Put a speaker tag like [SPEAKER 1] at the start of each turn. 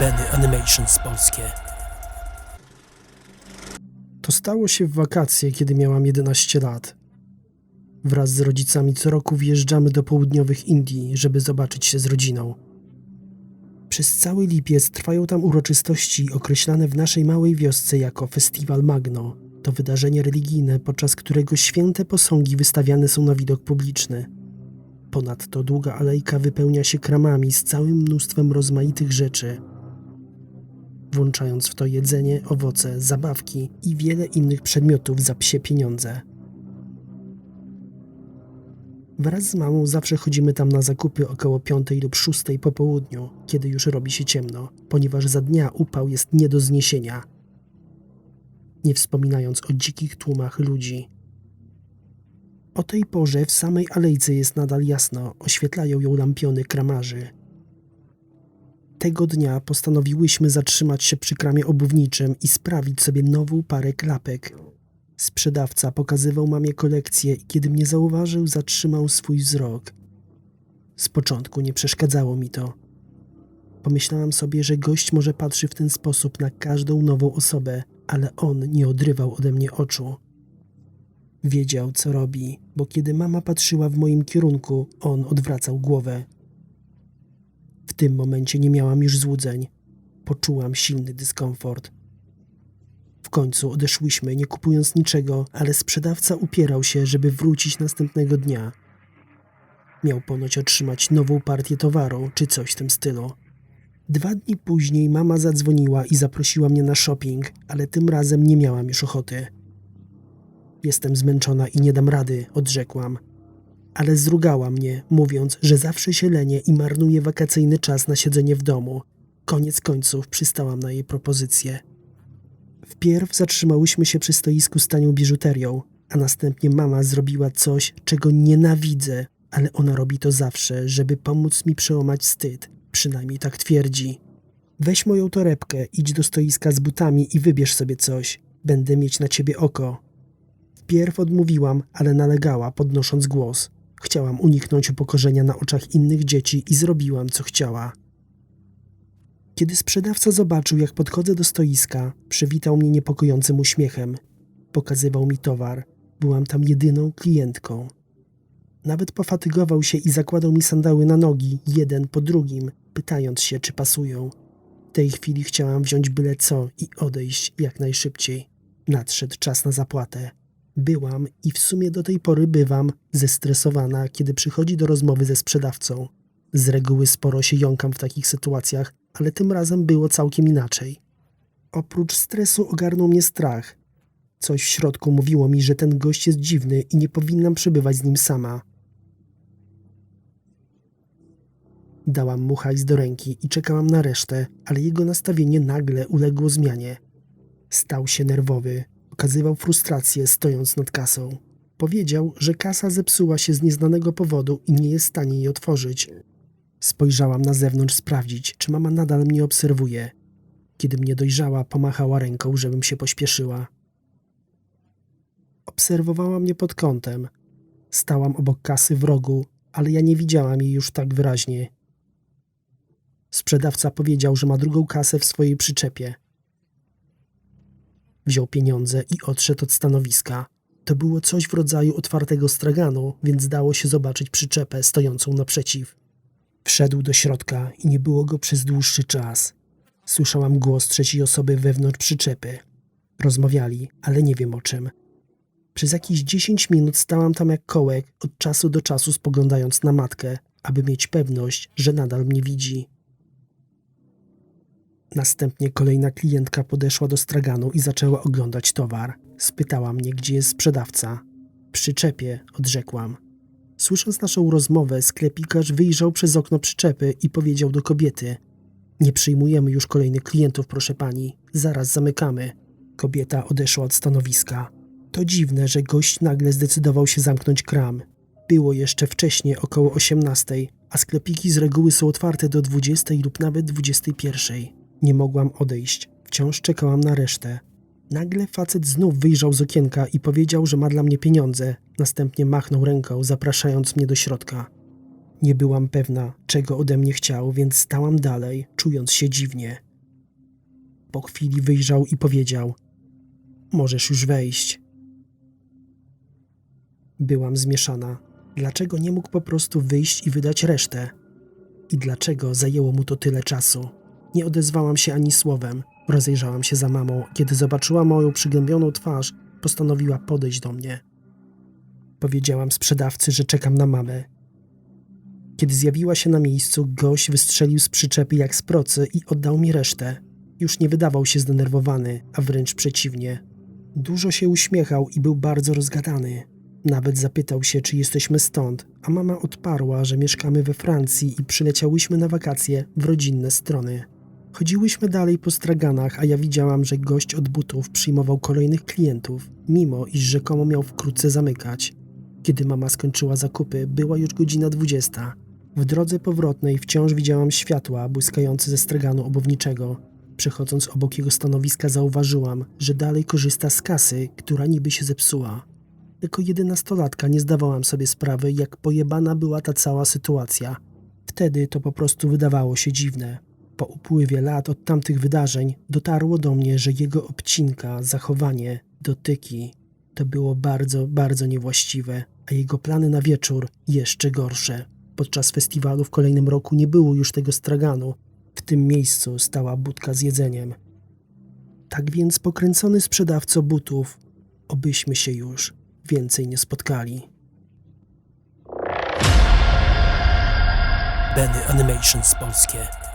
[SPEAKER 1] Benny Animations Polskie.
[SPEAKER 2] To stało się w wakacje, kiedy miałam 11 lat. Wraz z rodzicami co roku wjeżdżamy do południowych Indii, żeby zobaczyć się z rodziną. Przez cały lipiec trwają tam uroczystości określane w naszej małej wiosce jako Festiwal Magno. To wydarzenie religijne, podczas którego święte posągi wystawiane są na widok publiczny. Ponadto długa alejka wypełnia się kramami z całym mnóstwem rozmaitych rzeczy, włączając w to jedzenie, owoce, zabawki i wiele innych przedmiotów za psie pieniądze. Wraz z mamą zawsze chodzimy tam na zakupy około 5 lub 6 po południu, kiedy już robi się ciemno, ponieważ za dnia upał jest nie do zniesienia. Nie wspominając o dzikich tłumach ludzi. O tej porze w samej alejce jest nadal jasno, oświetlają ją lampiony kramarzy. Tego dnia postanowiłyśmy zatrzymać się przy kramie obuwniczym i sprawić sobie nową parę klapek. Sprzedawca pokazywał mamie kolekcję i kiedy mnie zauważył, zatrzymał swój wzrok. Z początku nie przeszkadzało mi to. Pomyślałam sobie, że gość może patrzy w ten sposób na każdą nową osobę, ale on nie odrywał ode mnie oczu. Wiedział, co robi, bo kiedy mama patrzyła w moim kierunku, on odwracał głowę. W tym momencie nie miałam już złudzeń. Poczułam silny dyskomfort. W końcu odeszłyśmy, nie kupując niczego, ale sprzedawca upierał się, żeby wrócić następnego dnia. Miał ponoć otrzymać nową partię towaru, czy coś w tym stylu. Dwa dni później mama zadzwoniła i zaprosiła mnie na shopping, ale tym razem nie miałam już ochoty. Jestem zmęczona i nie dam rady, odrzekłam. Ale zrugała mnie, mówiąc, że zawsze się lenię i marnuje wakacyjny czas na siedzenie w domu. Koniec końców przystałam na jej propozycję. Wpierw zatrzymałyśmy się przy stoisku z tanią biżuterią, a następnie mama zrobiła coś, czego nienawidzę, ale ona robi to zawsze, żeby pomóc mi przełamać wstyd. Przynajmniej tak twierdzi. Weź moją torebkę, idź do stoiska z butami i wybierz sobie coś. Będę mieć na ciebie oko. Wpierw odmówiłam, ale nalegała, podnosząc głos. Chciałam uniknąć upokorzenia na oczach innych dzieci i zrobiłam, co chciała. Kiedy sprzedawca zobaczył, jak podchodzę do stoiska, przywitał mnie niepokojącym uśmiechem. Pokazywał mi towar. Byłam tam jedyną klientką. Nawet pofatygował się i zakładał mi sandały na nogi, jeden po drugim, pytając się, czy pasują. W tej chwili chciałam wziąć byle co i odejść jak najszybciej. Nadszedł czas na zapłatę. Byłam i w sumie do tej pory bywam zestresowana, kiedy przychodzi do rozmowy ze sprzedawcą. Z reguły sporo się jąkam w takich sytuacjach, ale tym razem było całkiem inaczej. Oprócz stresu ogarnął mnie strach. Coś w środku mówiło mi, że ten gość jest dziwny i nie powinnam przebywać z nim sama. Dałam mu hajs do ręki i czekałam na resztę, ale jego nastawienie nagle uległo zmianie. Stał się nerwowy, okazywał frustrację stojąc nad kasą. Powiedział, że kasa zepsuła się z nieznanego powodu i nie jest w stanie jej otworzyć. Spojrzałam na zewnątrz sprawdzić, czy mama nadal mnie obserwuje. Kiedy mnie dojrzała, pomachała ręką, żebym się pośpieszyła. Obserwowała mnie pod kątem. Stałam obok kasy w rogu, ale ja nie widziałam jej już tak wyraźnie. Sprzedawca powiedział, że ma drugą kasę w swojej przyczepie. Wziął pieniądze i odszedł od stanowiska. To było coś w rodzaju otwartego straganu, więc dało się zobaczyć przyczepę stojącą naprzeciw. Wszedł do środka i nie było go przez dłuższy czas. Słyszałam głos trzeciej osoby wewnątrz przyczepy. Rozmawiali, ale nie wiem o czym. Przez jakieś 10 minut stałam tam jak kołek, od czasu do czasu spoglądając na matkę, aby mieć pewność, że nadal mnie widzi. Następnie kolejna klientka podeszła do straganu i zaczęła oglądać towar. Spytała mnie, gdzie jest sprzedawca. Przyczepie, odrzekłam. Słysząc naszą rozmowę, sklepikarz wyjrzał przez okno przyczepy i powiedział do kobiety: Nie przyjmujemy już kolejnych klientów, proszę pani. Zaraz zamykamy. Kobieta odeszła od stanowiska. To dziwne, że gość nagle zdecydował się zamknąć kram. Było jeszcze wcześniej, około 18, a sklepiki z reguły są otwarte do 20 lub nawet 21. Nie mogłam odejść. Wciąż czekałam na resztę. Nagle facet znów wyjrzał z okienka i powiedział, że ma dla mnie pieniądze. Następnie machnął ręką, zapraszając mnie do środka. Nie byłam pewna, czego ode mnie chciał, więc stałam dalej, czując się dziwnie. Po chwili wyjrzał i powiedział: Możesz już wejść. Byłam zmieszana. Dlaczego nie mógł po prostu wyjść i wydać resztę? I dlaczego zajęło mu to tyle czasu? Nie odezwałam się ani słowem. Rozejrzałam się za mamą. Kiedy zobaczyła moją przygnębioną twarz, postanowiła podejść do mnie. Powiedziałam sprzedawcy, że czekam na mamę. Kiedy zjawiła się na miejscu, gość wystrzelił z przyczepy jak z procy i oddał mi resztę. Już nie wydawał się zdenerwowany, a wręcz przeciwnie. Dużo się uśmiechał i był bardzo rozgadany. Nawet zapytał się, czy jesteśmy stąd, a mama odparła, że mieszkamy we Francji i przyleciałyśmy na wakacje w rodzinne strony. Chodziłyśmy dalej po straganach, a ja widziałam, że gość od butów przyjmował kolejnych klientów, mimo iż rzekomo miał wkrótce zamykać. Kiedy mama skończyła zakupy, była już godzina dwudziesta. W drodze powrotnej wciąż widziałam światła błyskające ze straganu obowniczego. Przechodząc obok jego stanowiska zauważyłam, że dalej korzysta z kasy, która niby się zepsuła. Jako jedenastolatka nie zdawałam sobie sprawy, jak pojebana była ta cała sytuacja. Wtedy to po prostu wydawało się dziwne. Po upływie lat od tamtych wydarzeń dotarło do mnie, że jego obcinka, zachowanie, dotyki to było bardzo, bardzo niewłaściwe, a jego plany na wieczór jeszcze gorsze. Podczas festiwalu w kolejnym roku nie było już tego straganu. W tym miejscu stała budka z jedzeniem. Tak więc pokręcony sprzedawco butów, obyśmy się już więcej nie spotkali.
[SPEAKER 1] Benny Animations polskie.